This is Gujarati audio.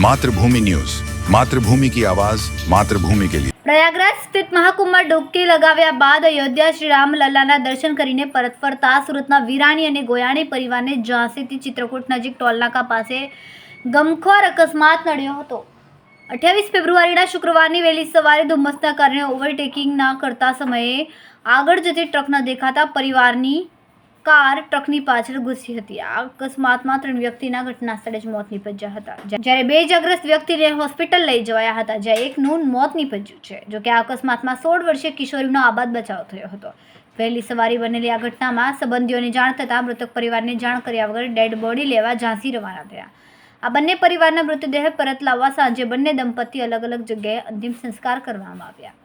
मातृभूमि न्यूज मातृभूमि की आवाज मातृभूमि के लिए પ્રયાગરાજ સ્થિત મહાકુંભમાં ડૂબકી લગાવ્યા બાદ અયોધ્યા શ્રી રામલલ્લાના દર્શન કરીને પરત ફરતા સુરતના વિરાણી અને ગોયાણી પરિવારને ઝાંસીથી ચિત્રકૂટ નજીક ટોલનાકા પાસે ગમખોર અકસ્માત નડ્યો હતો અઠ્યાવીસ ફેબ્રુઆરીના શુક્રવારની વહેલી સવારે ધુમ્મસના કારણે ઓવરટેકિંગ ના કરતા સમયે આગળ જતી ટ્રક ન દેખાતા પરિવારની કાર ટ્રકની પાછળ ઘૂસી હતી. આ અકસ્માતમાં ત્રણ વ્યક્તિના ઘટના સ્થળે જ મોત નીપજ્યા હતા. જ્યારે બે જગ્રસ્ત વ્યક્તિને હોસ્પિટલ લઈ જવાયા હતા, જ્યાં એકનું મોત નીપજ્યું છે. જોકે આ અકસ્માતમાં સોળ વર્ષીય કિશોરીનો આબાદ બચાવ થયો હતો. વહેલી સવારે બનેલી આ ઘટનામાં સંબંધીઓને જાણ થતાં મૃતક પરિવારને જાણ કર્યા વગર ડેડ બોડી લેવા ઝાંસી રવાના થયા. આ બંને પરિવારના મૃતદેહ પરત લાવવા સાંજે બંને દંપતી અલગ અલગ જગ્યાએ અંતિમ સંસ્કાર કરવામાં આવ્યા.